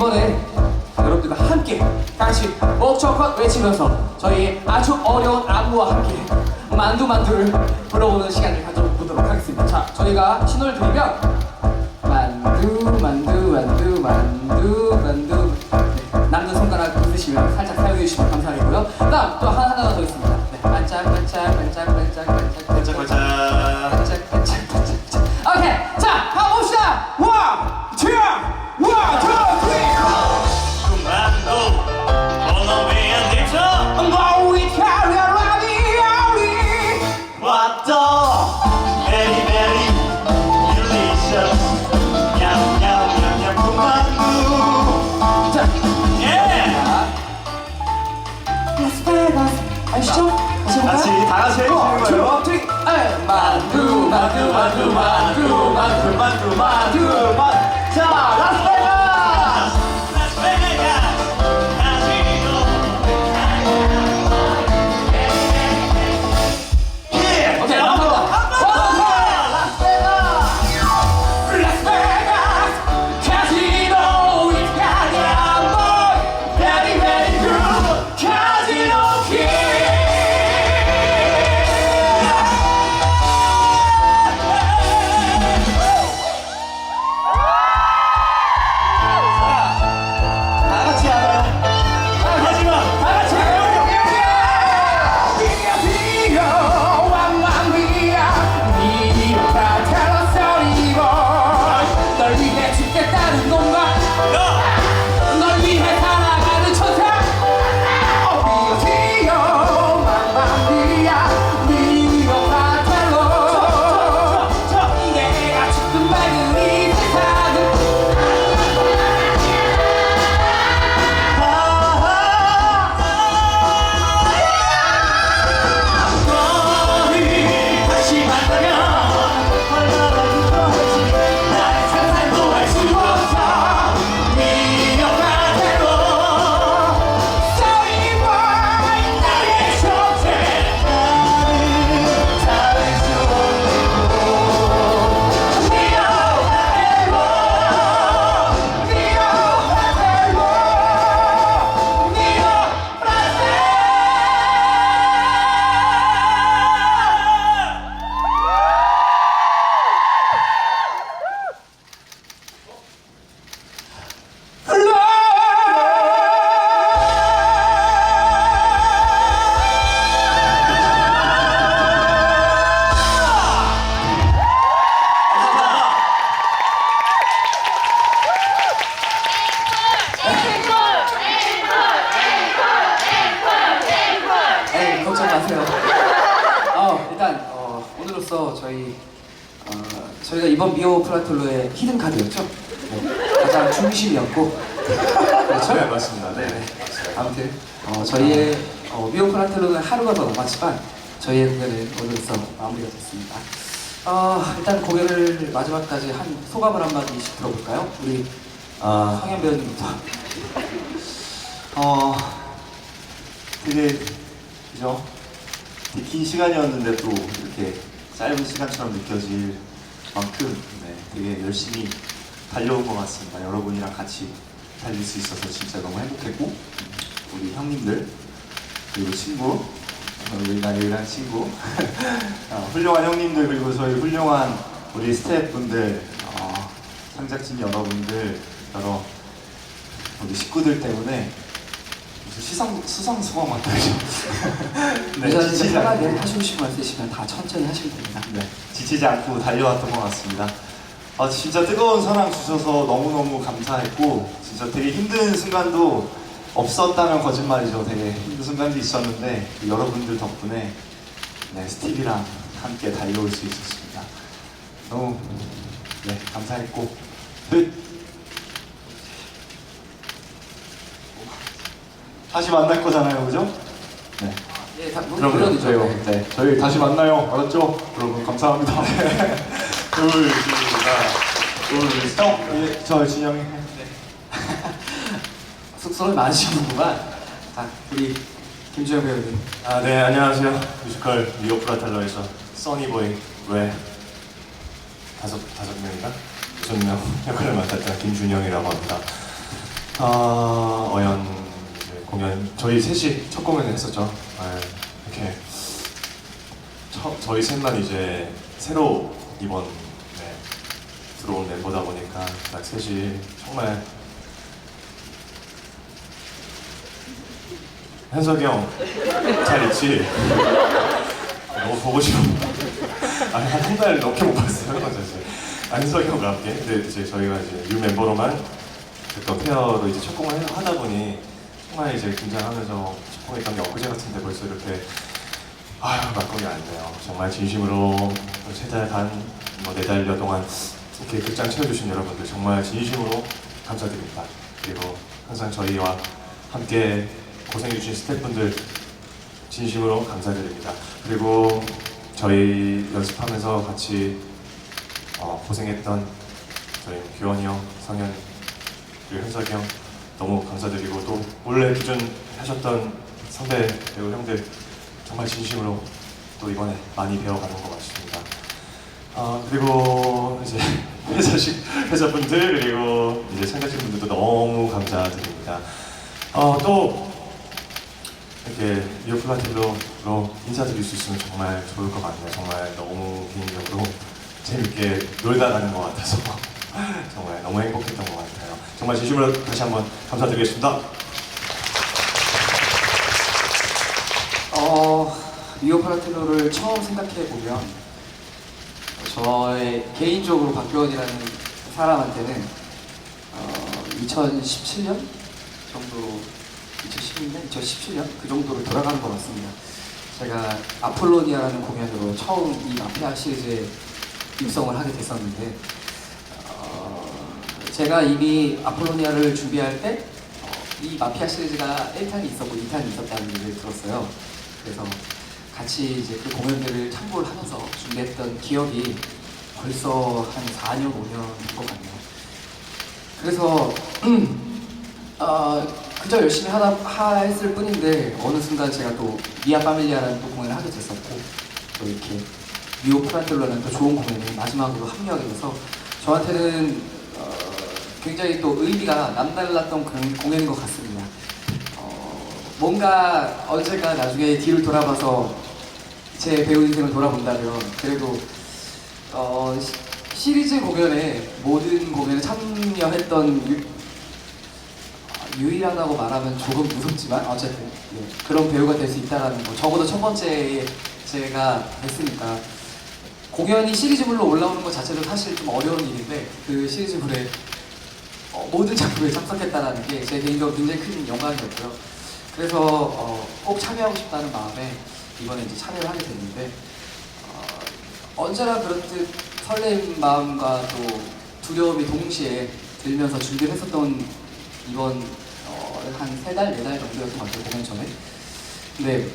이번에 여러분들과 함께 같이 목적껏 외치면서 저희 아주 어려운 안무와 함께 만두 만두를 불러보는 시간을 가져보도록 하겠습니다. 자, 저희가 신호를 드리면 만두 만두 만두 만두 만두 네, 남는 손가락 흔드시면 살짝 사용해 주시면 감사하겠고요. 그다음 또 하나 하나가 더 있습니다. 됐습니다. 어, 일단 공연을 마지막까지 한 소감을 한 마디씩 들어볼까요? 우리 아, 황현 배우님부터. 어, 되게, 그죠? 긴 시간이었는데 또 이렇게 짧은 시간처럼 느껴질 만큼 네, 되게 열심히 달려온 것 같습니다. 여러분이랑 같이 달릴 수 있어서 진짜 너무 행복했고, 우리 형님들, 그리고 친구, 어, 우리 나유일한 친구, 어, 훌륭한 형님들, 그리고 저희 훌륭한 우리 스태프분들, 어, 상작진 여러분들, 여러 우리 식구들 때문에 무슨 시상 수상 소감 같아요. 의사는 지치지 진짜 편하게 않고, 하시고 싶은 말 있으시면 다 천천히 하시면 됩니다. 네, 지치지 않고 달려왔던 것 같습니다. 아, 진짜 뜨거운 사랑 주셔서 너무너무 감사했고 진짜 되게 힘든 순간도 없었다면 거짓말이죠. 되게 힘든 순간도 있었는데 여러분들 덕분에 네, 스티비랑 함께 달려올 수 있었습니다. 너무 네, 감사했고 그, 다시 만날 거잖아요, 그죠? 네. 예, 다 그럼 물론이죠. 저희 네, 저희 다시 만나요. 알았죠? 여러분 감사합니다. 둘, 둘, 둘, 형, 예, 저 진영이. 숙소를 많으시는구만. 자, 우리 김주영 배우님. 아, 네, 안녕하세요. 뮤지컬 미오 프라텔러에서 써니보이 왜 다섯 다섯 명인가? 무슨 역할을 맡았던 김준영이라고 합니다. 아, 어연 이제 공연 저희 셋이 첫 공연을 했었죠. 네, 이렇게 처, 저희 셋만 이제 새로 이번 네, 들어온 멤버다 보니까 딱 셋이 정말 현석이 형 잘 있지? 너무 보고 싶어. 아니 한한달 넘게 못 봤어요 사실. 안석이 형과 함께. 근데 이제 저희가 이제 뉴 멤버로만 또 페어로 이제 첫 공을 해- 하다 보니 정말 이제 긴장하면서 첫 공했던 게 엊그제 같은데 벌써 이렇게 아유 막공이 안 돼요. 정말 진심으로 세달 반, 뭐네 달여 동안 이렇게 극장 채워주신 여러분들 정말 진심으로 감사드립니다. 그리고 항상 저희와 함께 고생해주신 스태프분들 진심으로 감사드립니다. 그리고 저희 연습하면서 같이 어, 고생했던 저희 규현이 형, 성현, 그리고 현석이 형 너무 감사드리고 또 원래 기존 하셨던 선배 배우 형들 정말 진심으로 또 이번에 많이 배워가는 것 같습니다. 아 그리고 이제 회사식 회사분들 그리고 이제 참가진 분들도 너무 감사드립니다. 어 또 이렇게 미오플라텔로 인사드릴 수 있으면 정말 좋을 것 같네요. 정말 너무 개인적으로 재밌게 놀다 가는 것 같아서 정말 너무 행복했던 것 같아요. 정말 진심으로 다시 한번 감사드리겠습니다. 어, 미오 파라텔로를 처음 생각해 보면 저의 개인적으로 박규원이라는 사람한테는 어, 2017년 정도 2016년, 2017년 그 정도로 돌아가는 것 같습니다. 제가 아폴로니아라는 공연으로 처음 이 마피아 시리즈에 입성을 하게 됐었는데 어, 제가 이미 아폴로니아를 준비할 때 어, 이 마피아 시리즈가 1탄이 있었고 2탄이 있었다는 얘기를 들었어요. 그래서 같이 이제 그 공연들을 참고를 하면서 준비했던 기억이 벌써 한 4년, 5년 된 것 같네요. 그래서 어, 그저 열심히 하다 하 했을 뿐인데 어느 순간 제가 또 미아 파밀리아라는 또 공연을 하게 됐었고 또 이렇게 미오 프란텔로라는 또 좋은 공연에 마지막으로 합류하게 돼서 저한테는 어, 굉장히 또 의미가 남달랐던 그런 공연인 것 같습니다. 어, 뭔가 언젠가 나중에 뒤를 돌아봐서 제 배우 인생을 돌아본다면 그래도 어, 시, 시리즈 공연에 모든 공연에 참여했던 유, 아, 유일하다고 말하면 조금 무섭지만 어쨌든 예, 그런 배우가 될 수 있다라는 거 적어도 첫 번째에 제가 했으니까 공연이 시리즈물로 올라오는 것 자체도 사실 좀 어려운 일인데 그 시리즈물에 어, 모든 작품에 참석했다는 게 제 개인적으로 굉장히 큰 영광이었고요. 그래서 어, 꼭 참여하고 싶다는 마음에 이번에 이제 참여를 하게 됐는데 어, 언제나 그렇듯 설레임 마음과 또 두려움이 동시에 들면서 준비를 했었던 이번 어, 한세 달, 네 달 정도였던 것 같아요, 공연 전에. 근데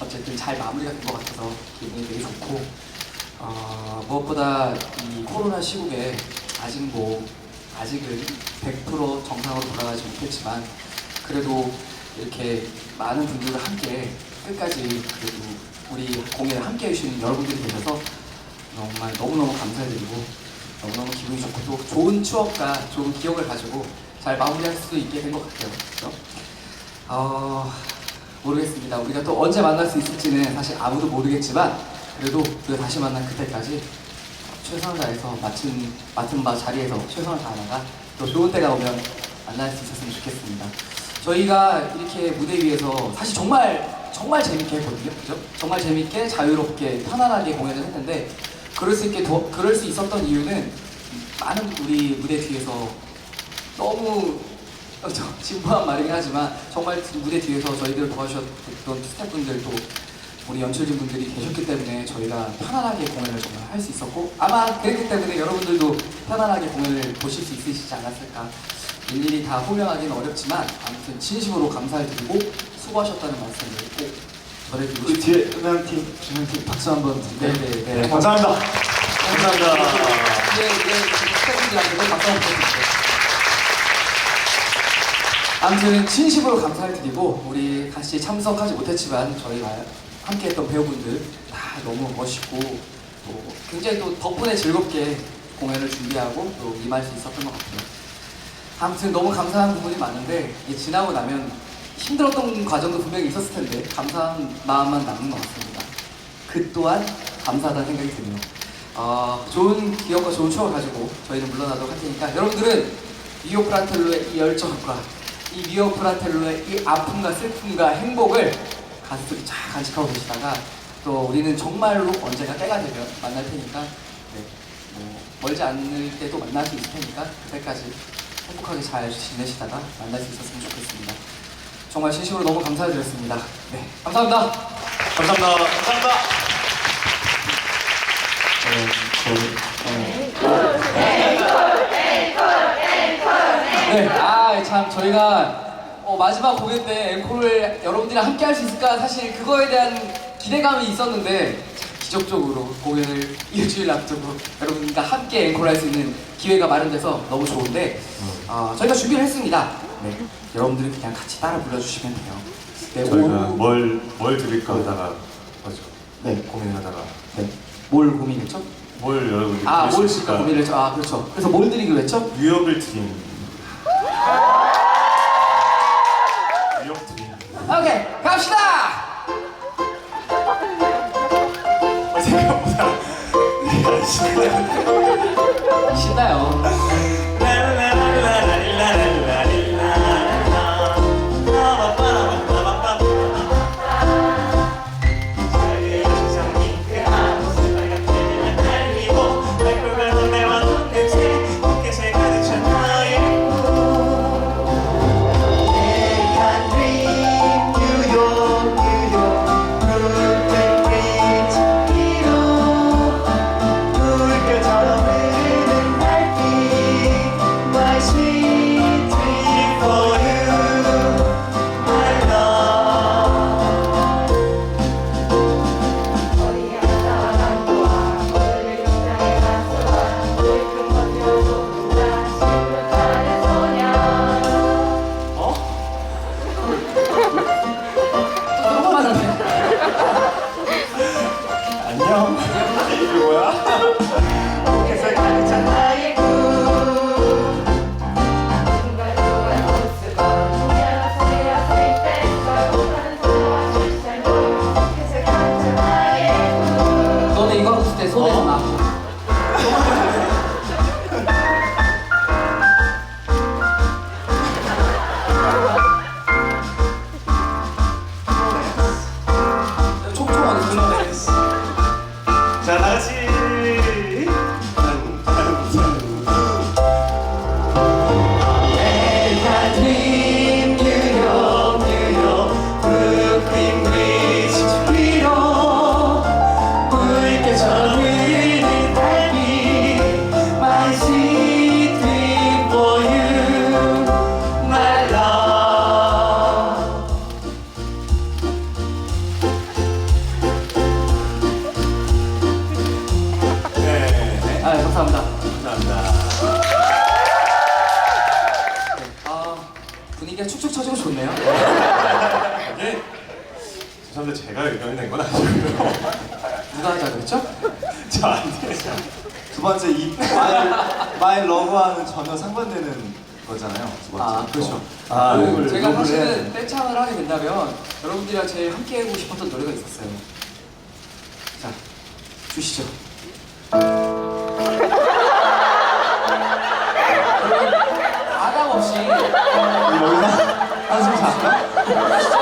어쨌든 잘 마무리가 된 것 같아서 기분이 되게 좋고 어, 무엇보다 이 코로나 시국에 아직 뭐 아직은 100% 정상으로 돌아가지 못했지만 그래도 이렇게 많은 분들과 함께 끝까지 그래도 우리 공연을 함께 해주시는 여러분들이 계셔서 정말 너무너무 감사드리고 너무너무 기분이 좋고 또 좋은 추억과 좋은 기억을 가지고 잘 마무리할 수 있게 된 것 같아요. 그렇죠? 어, 모르겠습니다. 우리가 또 언제 만날 수 있을지는 사실 아무도 모르겠지만 그래도 우리가 다시 만난 그때까지 최선을 다해서 맡은, 맡은 바 자리에서 최선을 다하다가 또 좋은 때가 오면 만날 수 있었으면 좋겠습니다. 저희가 이렇게 무대 위에서 사실 정말 정말 재밌게 했거든요. 그죠? 정말 재밌게 자유롭게 편안하게 공연을 했는데 그럴 수 있게 도, 그럴 수 있었던 이유는 많은 우리 무대 뒤에서 너무 어, 저 진부한 말이긴 하지만 정말 무대 뒤에서 저희들을 도와주셨던 스태프분들도 우리 연출진 분들이 계셨기 때문에 저희가 편안하게 공연을 정말 할 수 있었고 아마 그랬기 때문에 여러분들도 편안하게 공연을 보실 수 있으시지 않았을까 일일이 다 호명하기는 어렵지만 아무튼 진심으로 감사를 드리고 수고하셨다는 말씀을 꼭 전해드리고 우리. 뒤에 음향팀, 조명팀 박수 한번? 네네 네. 네, 감사합니다. 감사합니다. 네, 네, 스태프분들한테도 박수 한번 드릴게요. 아무튼 진심으로 감사를 드리고 우리 같이 참석하지 못했지만 저희가 함께했던 배우분들 다 너무 멋있고 또 굉장히 또 덕분에 즐겁게 공연을 준비하고 또 임할 수 있었던 것 같아요. 아무튼 너무 감사한 부분이 많은데 이게 지나고 나면 힘들었던 과정도 분명히 있었을 텐데 감사한 마음만 남는 것 같습니다. 그 또한 감사하다는 생각이 드네요. 어, 좋은 기억과 좋은 추억을 가지고 저희는 물러나도록 할 테니까 여러분들은 미오 프라텔로의 이 열정과 이 미오 프라텔로의 이 아픔과 슬픔과 행복을 가슴속에 쫙 간직하고 계시다가 또 우리는 정말로 언젠가 때가 되면 만날 테니까 네, 뭐 멀지 않을 때도 만날 수 있을 테니까 그때까지 행복하게 잘 지내시다가 만날 수 있었으면 좋겠습니다. 정말 진심으로 너무 감사드렸습니다. 네, 감사합니다. 감사합니다. 감사합니다. 네, 아, 참, 저희가 어, 마지막 공연 때 앵콜을 여러분들이랑 함께 할 수 있을까 사실 그거에 대한 기대감이 있었는데 참 기적적으로 공연을 일주일 앞두고 여러분과 함께 앵콜 할수 있는 기회가 마련돼서 너무 좋은데 어, 저희가 준비를 했습니다. 네, 여러분들이 그냥 같이 따라 불러주시면 돼요. 네, 저희가 오- 뭘, 뭘 드릴까 하다가 맞죠? 네, 고민하다가 네, 뭘 고민했죠? 뭘 여러분들이 아, 드릴 뭘수 있을까? 고민을 했죠. 아, 그렇죠. 그래서 뭘 드리기로 했죠? 뉴욕을 드림 오케이, 갑시다! 어, 생각보다 이게 신나요. 신나요. 번째. 아, 그렇죠. 아, 그 욕을- 제가 사실은 떼창을 하게 된다면 여러분들이랑 제일 함께 하고 싶었던 노래가 있었어요. 자, 주시죠. 여러분, 아감 없이 여기서 한숨 잠깐.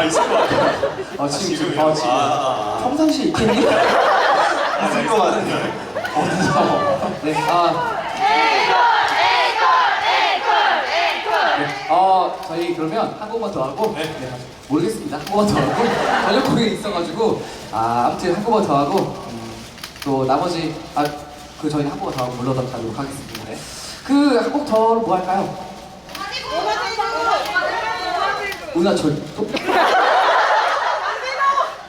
아 있을 것 같아. 아 지금 지금 지금이요? 아 지금 아, 평상시에 있겠니? 있을 것 같아. 어디서? 네, 아. 네, 어, 저희 그러면 한 곡만 더 하고 네. 모르겠습니다. 한 곡만 더 하고 저녁 공연이 있어가지고 아 아무튼 한 곡만 더 하고 음, 또 나머지 아 그 저희는 한 곡만 더 하고 물러가도록 하겠습니다. 네. 그한 곡더뭐 할까요? 은하철 또?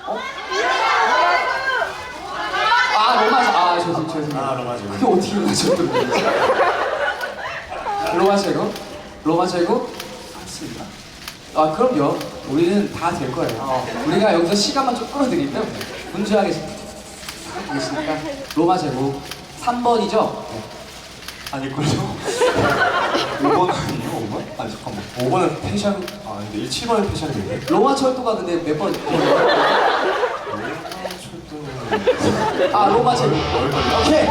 어? 아 로마시 아 죄송 죄송해요. 아 로마지. 그게 어떻게 은하철도 모르지? 로마시고 로마시고 맞습니다. 아 그럼요. 우리는 다 될 거예요. 우리가 여기서 시간만 좀 끌어들이면 분주하게 하고 계시니까 로마 제국 3번이죠? 아닐걸요? 5번 아니에요? 5번? 아니, 잠깐만. 5번은 패션. 아 근데 7번은 패션인데. 로마 철도가 근데 몇 번? 아 로마 제국. 오케이.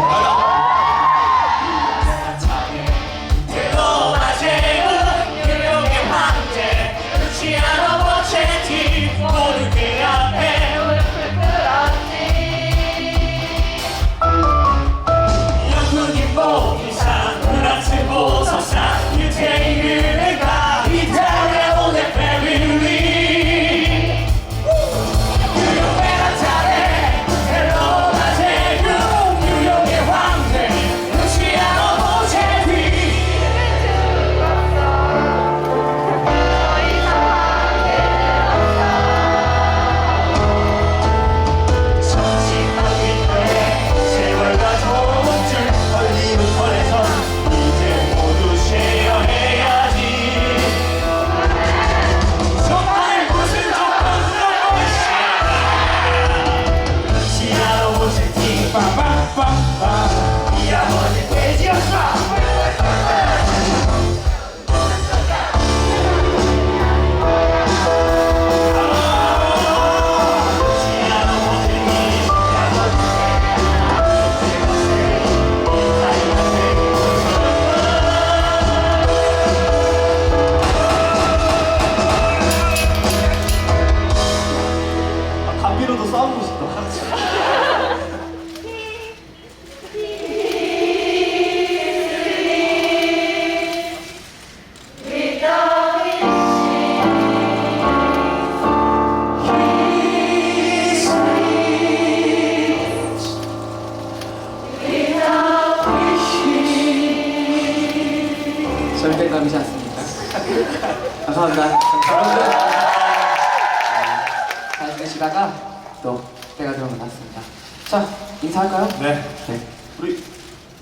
인사할까요? 네. 네. 우리,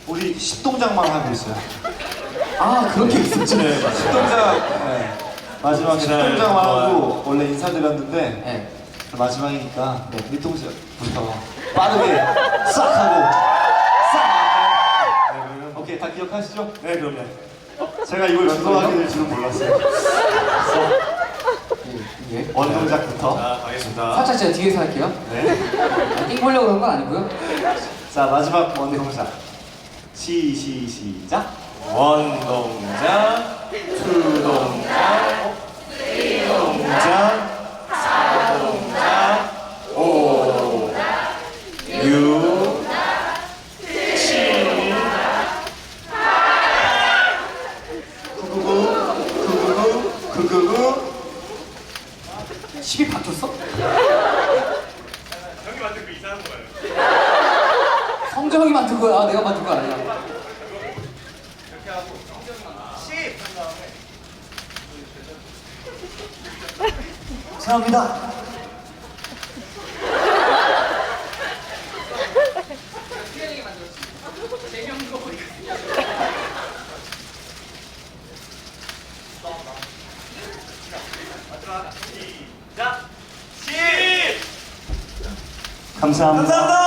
우리 십동작만 하고 있어요. 아 그런 게 있었죠. 네, 십동작. 네. 마지막 네, 십동작만 좋아요. 하고 원래 인사드렸는데 네. 마지막이니까 네, 밑동작부터 빠르게 싹 하고 싹? 네 그러면. 오케이 다 기억하시죠? 네 그럼요. 제가 이걸 주도하게 될 줄은 몰랐어요. 예. 예. 원 동작부터. 자 가겠습니다. 살짝 제가 뒤에서 할게요. 네. 띵 보려고 그런 건 아니고요. 자 마지막 원 동작. 시, 시, 시작. 원 동작, 투 동작, 동작. 동작, 크크으 크크으 10이 바뀌었어? 형이 만든 그 이상한 거예요. 성정이 만든 거야? 내가 만든 거 아니야. 감사합니다. 자, 10! 감사합니다. 감사합니다!